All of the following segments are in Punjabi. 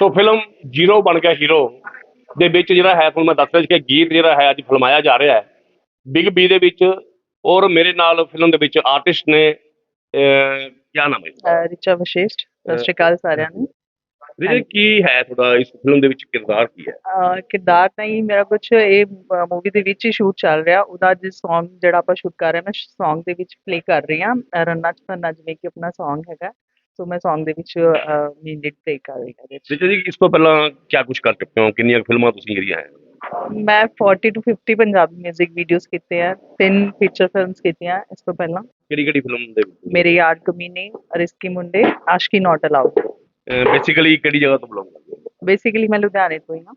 ਸੋ ਫਿਲਮ ਜ਼ੀਰੋ ਬਣ ਗਿਆ ਹੀਰੋ ਦੇ ਵਿੱਚ ਜਿਹੜਾ ਹੈ ਤੁਹਾਨੂੰ ਮੈਂ ਦੱਸ ਰਿਹਾ ਸੀ ਕਿ ਗੀਤ ਜਿਹੜਾ ਹੈ ਅੱਜ ਫਿਲਮਾਇਆ ਜਾ ਰਿਹਾ ਹੈ। ਬਿਗ ਬੀ ਦੇ ਵਿੱਚ ਔਰ ਮੇਰੇ ਨਾਲ ਫਿਲਮ ਦੇ ਵਿੱਚ ਆਰਟਿਸਟ ਨੇ ਕੀ ਨਾਮ ਹੈ ਰਿਚਾ ਵਸ਼ਿਸ਼ਟ ਸਤਿ ਸ਼੍ਰੀ ਅਕਾਲ ਸਾਰਿਆਂ ਨੂੰ। ਵੀਰੇ ਕੀ ਹੈ ਤੁਹਾਡਾ ਇਸ ਫਿਲਮ ਦੇ ਵਿੱਚ ਕਿਰਦਾਰ ਕੀ ਹੈ? ਕਿਰਦਾਰ ਤਾਂ ਹੀ ਮੇਰਾ ਕੁਝ ਇਹ ਮੂਵੀ ਦੇ ਵਿੱਚ ਹੀ ਸ਼ੂਟ ਚੱਲ ਰਿਹਾ। ਉਹਦਾ ਜਿਸ Song ਜਿਹੜਾ ਆਪਾਂ ਸ਼ੂਟ ਕਰ ਰਹੇ ਹਾਂ ਮੈਂ Song ਦੇ ਵਿੱਚ ਪਲੇ ਕਰ ਰਹੀ ਹਾਂ। ਰੰਨਾ ਚੰਨਾ ਜਿਵੇਂ ਕਿ ਆਪਣਾ Song ਹੈਗਾ। ਸੋ ਮੈਂ Song ਦੇ ਵਿੱਚ ਮੇਨ ਲੀਡ ਪਲੇ ਕਰ ਰਹੀ ਹਾਂ ਇਹਦੇ 'ਚ। ਰਿਚਾ ਜੀ ਇਸ ਤੋਂ ਪਹਿਲਾਂ ਕੀ ਕੁਝ ਕਰ ਚੁੱਕੇ ਹੋ ਕਿੰਨੀਆਂ ਫਿਲਮਾਂ ਤੁਸੀਂ ਜਿਹੜੀਆਂ ਹੈ ਮੈਂ 40 ਤੋਂ 50 ਪੰਜਾਬੀ 뮤직 ਵੀਡੀਓਜ਼ ਕੀਤੇ ਆ ਤਿੰਨ ਫੀਚਰ ਫਿਲਮਸ ਕੀਤੀਆਂ ਇਸ ਤੋਂ ਪਹਿਲਾਂ ਕਿਹੜੀ ਕਿਹੜੀ ਫਿਲਮ ਦੇ ਵਿੱਚ ਮੇਰੇ ਯਾਰ ਕਮੀਨੇ ਰਿਸਕੀ ਮੁੰਡੇ ਆਸ਼ਕੀ ਨਾਟ ਅਲਾਉਡ ਬੇਸਿਕਲੀ ਕਿਹੜੀ ਜਗ੍ਹਾ ਤੋਂ ਬਿਲੋਂਗ ਕਰਦੇ ਹੋ ਬੇਸਿਕਲੀ ਮੈਂ ਲੁਧਿਆਣੇ ਤੋਂ ਹੀ ਹਾਂ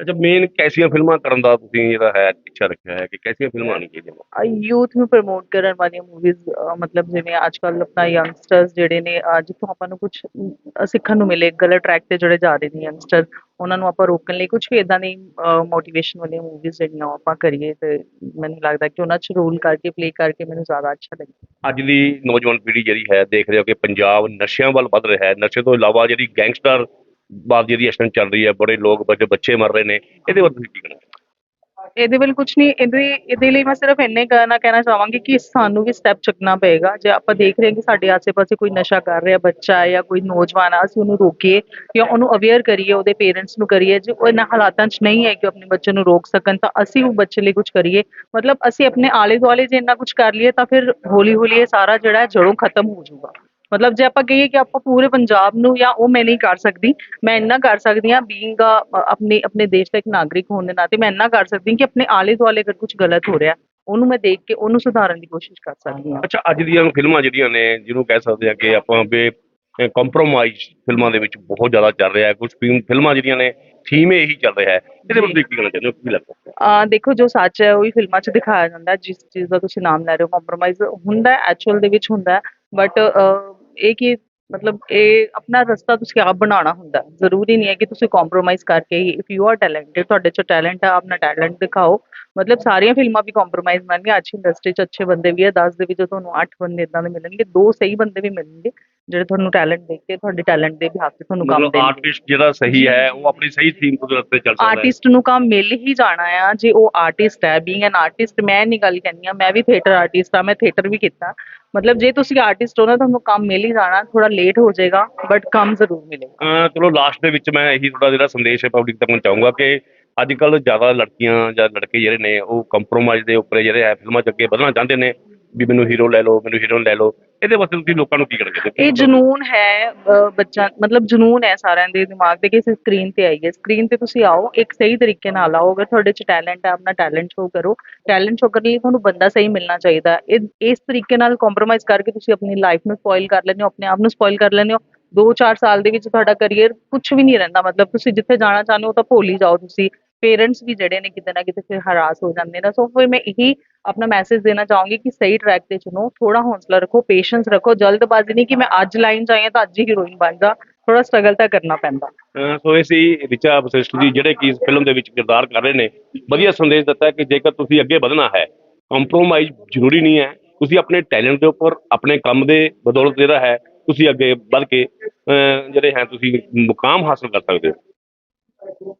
ਅੱਛਾ ਮੇਨ ਕੈਸੀਆਂ ਫਿਲਮਾਂ ਕਰਨ ਦਾ ਤੁਸੀਂ ਜਿਹੜਾ ਹੈ ਇੱਛਾ ਰੱਖਿਆ ਹੈ ਕਿ ਕੈਸੀਆਂ ਫਿਲਮਾਂ ਆਉਣੀ ਚਾਹੀਦੀਆਂ? ਯੂਥ ਨੂੰ ਪ੍ਰਮੋਟ ਕਰਨ ਵਾਲੀਆਂ ਮੂਵੀਜ਼ ਮਤਲਬ ਜਿਵੇਂ ਅੱਜ ਕੱਲ ਆਪਣਾ ਯੰਗਸਟਰਸ ਜਿਹੜੇ ਨੇ ਜਿੱਥੋਂ ਆਪਾਂ ਨੂੰ ਕੁਝ ਸਿੱਖਣ ਨੂੰ ਮਿਲੇ ਗਲਤ ਟਰੈਕ ਤੇ ਜਿਹੜੇ ਜਾ ਰਹੇ ਨੇ ਯੰਗਸਟਰ ਉਹਨਾਂ ਨੂੰ ਆਪਾਂ ਰੋਕਣ ਲਈ ਕੁਝ ਵੀ ਇਦਾਂ ਦੀ ਮੋਟੀਵੇਸ਼ਨ ਵਾਲੀਆਂ ਮੂਵੀਜ਼ ਜਿਹੜੀਆਂ ਆਪਾਂ ਕਰੀਏ ਤੇ ਮੈਨੂੰ ਲੱਗਦਾ ਕਿ ਉਹਨਾਂ 'ਚ ਰੋਲ ਕਰਕੇ ਪਲੇ ਕਰਕੇ ਮੈਨੂੰ ਜ਼ਿਆਦਾ ਅੱਛਾ ਲੱਗਦਾ ਅੱਜ ਦੀ ਨੌਜਵਾਨ ਪੀੜ੍ਹੀ ਜਿਹੜੀ ਹੈ ਦੇਖ ਰਹੇ ਹੋ ਕਿ ਪੰਜਾਬ ਨਸ਼ਿਆਂ ਵੱਲ ਵੱਧ ਰਿਹਾ ਹੈ। ਨਸ਼ੇ ਤੋਂ ਇਲਾਵਾ ਜਿਹੜੀ ਗੈਂਗਸਟਰ ਬਾਦ ਜਿਹੜੀ ਐਕਸ਼ਨ ਚੱਲ ਰਹੀ ਹੈ, ਬੜੇ ਲੋਕ ਬੱਚੇ ਬੱਚੇ ਮਰ ਰਹੇ ਨੇ, ਇਹਦੇ ਬਾਰੇ ਤੁਸੀਂ ਕੀ ਕਹਿਣਾ ਇਹਦੇ ਵੱਲ ਕੁਝ ਨਹੀਂ, ਇਹਦੇ ਇਹਦੇ ਲਈ ਮੈਂ ਸਿਰਫ ਇੰਨੇ ਕਹਿਣਾ ਕਹਿਣਾ ਚਾਹਾਂਗੀ ਕਿ ਸਾਨੂੰ ਵੀ ਸਟੈਪ ਚੁੱਕਣਾ ਪਏਗਾ। ਜੇ ਆਪਾਂ ਦੇਖ ਰਹੇ ਹਾਂ ਕਿ ਸਾਡੇ ਆਸ-ਪਾਸੇ ਕੋਈ ਨਸ਼ਾ ਕਰ ਰਿਹਾ ਬੱਚਾ ਹੈ ਜਾਂ ਕੋਈ ਨੌਜਵਾਨ ਆ, ਅਸੀਂ ਉਹਨੂੰ ਰੋਕੀਏ ਜਾਂ ਉਹਨੂੰ ਅਵੇਅਰ ਕਰੀਏ, ਉਹਦੇ ਪੇਰੈਂਟਸ ਨੂੰ ਕਰੀਏ, ਜੇ ਉਹ ਇਹਨਾਂ ਹਾਲਾਤਾਂ 'ਚ ਨਹੀਂ ਹੈ ਕਿ ਆਪਣੇ ਬੱਚੇ ਨੂੰ ਰੋਕ ਸਕਣ, ਤਾਂ ਅਸੀਂ ਉਹ ਬੱਚੇ ਲਈ ਕੁਝ ਕਰੀਏ। ਮਤਲਬ ਅਸੀਂ ਆਪਣੇ ਆਲੇ ਦੁਆਲੇ ਜੇ ਇੰਨਾ ਕੁਝ ਕਰ ਲਈਏ, ਤਾਂ ਫਿਰ ਹੌਲੀ ਹੌਲੀ ਇਹ ਸਾਰਾ ਜਿਹੜਾ ਹੈ ਜੜੋਂ ਖਤਮ ਹੋ ਜਾਊਗਾ। ਮਤਲਬ ਜੇ ਆਪਾਂ ਕਹੀਏ ਕਿ ਆਪਾਂ ਪੂਰੇ ਪੰਜਾਬ ਨੂੰ ਜਾਂ ਉਹ ਮੈਂ ਨਹੀਂ ਕਰ ਸਕਦੀ ਮੈਂ ਇੰਨਾ ਕਰ ਸਕਦੀ ਹਾਂ ਬੀਇੰਗ ਆਪਣੇ ਆਪਣੇ ਦੇਸ਼ ਦਾ ਇੱਕ ਨਾਗਰਿਕ ਹੋਣ ਦੇ ਨਾਤੇ ਮੈਂ ਇੰਨਾ ਕਰ ਸਕਦੀ ਹਾਂ ਕਿ ਆਪਣੇ ਆਲੇ ਦੁਆਲੇ ਅਗਰ ਕੁਝ ਗਲਤ ਹੋ ਰਿਹਾ ਉਹਨੂੰ ਮੈਂ ਦੇਖ ਕੇ ਉਹਨੂੰ ਸੁਧਾਰਨ ਦੀ ਕੋਸ਼ਿਸ਼ ਕਰ ਸਕਦੀ ਹਾਂ। ਅੱਛਾ ਅੱਜ ਦੀਆਂ ਫਿਲਮਾਂ ਜਿਹੜੀਆਂ ਨੇ ਜਿਹਨੂੰ ਕਹਿ ਸਕਦੇ ਆ ਕਿ ਆਪਾਂ ਵੀ ਕੰਪਰੋਮਾਈਜ਼ ਫਿਲਮਾਂ ਦੇ ਵਿੱਚ ਬਹੁਤ ਜ਼ਿਆਦਾ ਚੱਲ ਰਿਹਾ ਹੈ ਕੁਝ ਫਿਲਮਾਂ ਜਿਹੜੀਆਂ ਨੇ ਥੀਮ ਇਹੀ ਚੱਲ ਰਿਹਾ ਹੈ। ਇਹਦੇ ਬਾਰੇ ਕੀ ਕਹਿਣਾ ਚਾਹੁੰਦੇ ਹੋ ਕੀ ਲੱਗਦਾ? ਆ ਦੇਖੋ ਜੋ ਸੱਚ ਹੈ ਉਹੀ ਫਿਲਮਾਂ 'ਚ ਦਿਖਾਇਆ ਜਾਂਦਾ ਜਿਸ ਚੀਜ਼ ਦਾ ਤੁਸੀਂ ਨਾਮ ਲੈ ਰਹੇ ਹੋ ਕੰਪਰੋਮਾਈਜ਼ ਹੁੰਦਾ ਐਕਚੁਅਲ ਦੇ ਵਿੱਚ ਹੁੰਦਾ ਬਟ ਇਹ ਕਿ ਮਤਲਬ ਇਹ ਆਪਣਾ ਰਸਤਾ ਤੁਸੀਂ ਆਪ ਬਣਾਉਣਾ ਹੁੰਦਾ। ਜ਼ਰੂਰੀ ਨਹੀਂ ਹੈ ਕਿ ਤੁਸੀਂ ਕੰਪਰੋਮਾਈਜ਼ ਕਰਕੇ ਹੀ ਇਫ ਯੂ ਆਰ ਟੈਲੈਂਟਡ ਤੁਹਾਡੇ 'ਚ ਟੈਲੈਂਟ ਹੈ ਆਪਣਾ ਟੈਲੈਂਟ ਦਿਖਾਓ। ਮਤਲਬ ਸਾਰੀਆਂ ਫਿਲਮਾਂ ਵੀ ਕੰਪਰੋਮਾਈਜ਼ ਮੰਨਗੇ ਅੱਛੀ ਇੰਡਸਟਰੀ 'ਚ ਅੱਛੇ ਬੰਦੇ ਵੀ ਹੈ 10 ਦੇ ਵਿੱਚੋਂ ਤੁਹਾਨੂੰ 8 ਬੰਦੇ ਇਦਾਂ ਦੇ ਮਿਲਣਗੇ, ਦੋ ਸਹੀ ਬੰਦੇ ਵੀ ਮਿਲਣਗੇ। ਜਿਹੜੇ ਤੁਹਾਨੂੰ ਟੈਲੈਂਟ ਦੇਖ ਕੇ ਤੁਹਾਡੇ ਟੈਲੈਂਟ ਦੇ ਬਿਹਾਫ ਤੇ ਤੁਹਾਨੂੰ ਕੰਮ ਦੇਣਗੇ। ਆਰਟਿਸਟ ਜਿਹੜਾ ਸਹੀ ਹੈ ਉਹ ਆਪਣੀ ਸਹੀ ਥੀਮ ਤੋਂ ਚੱਲ ਸਕਦਾ ਹੈ। ਆਰਟਿਸਟ ਨੂੰ ਕੰਮ ਮਿਲ ਹੀ ਜਾਣਾ ਆ ਜੇ ਉਹ ਆਰਟਿਸਟ ਹੈ ਬੀਇੰਗ ਐਨ ਆਰਟਿਸਟ ਮੈਂ ਨਹੀਂ ਗੱਲ ਕਹਿੰਦੀ ਆ ਮੈਂ ਵੀ ਥੀਏਟਰ ਆਰਟਿਸਟ ਆ ਮੈਂ ਥੀਏਟਰ ਵੀ ਕੀਤਾ। ਮਤਲਬ ਜੇ ਤੁਸੀਂ ਆਰਟਿਸਟ ਹੋ ਨਾ ਤੁਹਾਨੂੰ ਕੰਮ ਮਿਲ ਹੀ ਜਾਣਾ ਥੋੜਾ ਲੇਟ ਹੋ ਜਾਏਗਾ ਬਟ ਕੰਮ ਜ਼ਰੂਰ ਮਿਲੇਗਾ। ਚਲੋ ਲਾਸਟ ਦੇ ਵਿੱਚ ਮੈਂ ਇਹੀ ਥੋੜਾ ਜਿਹੜਾ ਸੰਦੇਸ਼ ਹੈ ਪਬਲਿਕ ਤੱਕ ਪਹੁੰਚਾਊਂਗਾ ਕਿ ਅੱਜ ਕੱਲ ਜ਼ਿਆਦਾ ਲੜਕੀਆਂ ਜਾਂ ਲੜਕੇ ਜਿਹੜੇ ਨੇ ਉਹ ਕੰਪਰੋਮਾਈਜ਼ ਦੇ ਉੱਪਰ ਜਿਹੜੇ ਹੈ ਫਿਲਮਾਂ 'ਚ ਅੱਗੇ ਵਧਣਾ ਚਾਹੁੰਦੇ ਨੇ। ਵੀ ਮੈਨੂੰ ਹੀਰੋ ਲੈ ਲਓ, ਮੈਨੂੰ ਹੀਰੋਇਨ ਲੈ ਲਓ, ਇਹਦੇ ਵਾਸਤੇ ਤੁਸੀਂ ਲੋਕਾਂ ਨੂੰ ਕੀ ਕਹਿਣਾ ਚਾਹੁੰਦੇ ਹੋ? ਇਹ ਜਨੂਨ ਹੈ, ਅਹ ਬੱਚਾ ਮਤਲਬ ਜਨੂਨ ਹੈ ਸਾਰਿਆਂ ਦੇ ਦਿਮਾਗ ਤੇ ਕਿ ਅਸੀਂ ਸਕਰੀਨ ਤੇ ਆਈਏ। ਸਕਰੀਨ ਤੇ ਤੁਸੀਂ ਆਓ, ਇੱਕ ਸਹੀ ਤਰੀਕੇ ਨਾਲ ਆਓ। ਅਗਰ ਤੁਹਾਡੇ ਚ ਟੈਲੈਂਟ ਹੈ, ਆਪਣਾ ਟੈਲੈਂਟ ਸ਼ੋ ਕਰੋ। ਟੈਲੈਂਟ ਸ਼ੋ ਕਰਨ ਲਈ ਤੁਹਾਨੂੰ ਬੰਦਾ ਸਹੀ ਮਿਲਣਾ ਚਾਹੀਦਾ। ਹੈ। ਇਹ, ਇਸ ਤਰੀਕੇ ਨਾਲ ਕੰਪਰੋਮਾਈਜ਼ ਕਰਕੇ ਤੁਸੀਂ ਆਪਣੀ ਲਾਈਫ ਨੂੰ ਸਪੋਇਲ ਕਰ ਲੈਂਦੇ ਹੋ, ਆਪਣੇ ਆਪ ਨੂੰ ਸਪੋਇਲ ਕਰ ਲੈਂਦੇ ਹੋ। 2-4 ਸਾਲ ਦੇ ਵਿੱਚ ਤੁਹਾਡਾ ਕੈਰੀਅਰ ਕੁਝ ਵੀ ਨਹੀਂ ਰਹਿੰਦਾ। ਮਤਲਬ ਤੁਸੀਂ ਜਿੱਥੇ ਜਾਣਾ ਚਾਹੁੰਦੇ ਹੋ ਤਾਂ ਭੁੱਲ ਹੀ ਜਾਓ ਤੁਸੀਂ। ਪੇਰੈਂਟਸ ਵੀ ਜਿਹੜੇ ਨੇ ਕਿਤੇ ਨਾ ਕਿਤੇ ਫਿਰ ਹਰਾਸ ਹੋ ਜਾਂਦੇ ਨੇ। ਸੋ ਫਿਰ ਮੈਂ ਇਹੀ ਆਪਣਾ ਮੈਸੇਜ ਦੇਣਾ ਚਾਹੂੰਗੀ ਕਿ ਸਹੀ ਟਰੈਕ ਤੇ ਚੁਣੋ ਥੋੜਾ ਹੌਸਲਾ ਰੱਖੋ ਪੇਸ਼ੈਂਸ ਰੱਖੋ। ਜਲਦਬਾਜ਼ੀ ਨਹੀਂ ਕਿ ਮੈਂ ਅੱਜ ਲਾਈਨ ਚ ਤਾਂ ਅੱਜ ਹੀ ਹੀਰੋਇਨ ਬਣ ਜਾ। ਥੋੜਾ ਸਟਰਗਲ ਤਾਂ ਕਰਨਾ ਪੈਂਦਾ। ਸੋ ਇਹ ਸੀ ਰਿਚਾ ਵਸਿਸ਼ਟ ਜੀ, ਜਿਹੜੇ ਕਿ ਇਸ ਫਿਲਮ ਦੇ ਵਿੱਚ ਕਿਰਦਾਰ ਕਰ ਰਹੇ ਨੇ। ਵਧੀਆ ਸੰਦੇਸ਼ ਦਿੱਤਾ ਕਿ ਜੇਕਰ ਤੁਸੀਂ ਅੱਗੇ ਵਧਣਾ ਹੈ ਕੰਪਰੋਮਾਈਜ਼ ਜ਼ਰੂਰੀ ਨਹੀਂ ਹੈ। ਤੁਸੀਂ ਆਪਣੇ ਟੈਲੈਂਟ ਦੇ ਉੱਪਰ, ਆਪਣੇ ਕੰਮ ਦੇ ਬਦੌਲਤ ਜਿਹੜਾ ਹੈ, ਤੁਸੀਂ ਅੱਗੇ ਵੱਧ ਕੇ ਜਿਹੜੇ ਹੈ, ਤੁਸੀਂ ਮੁਕਾਮ ਹਾਸਲ ਕਰ ਸਕਦੇ ਹੋ।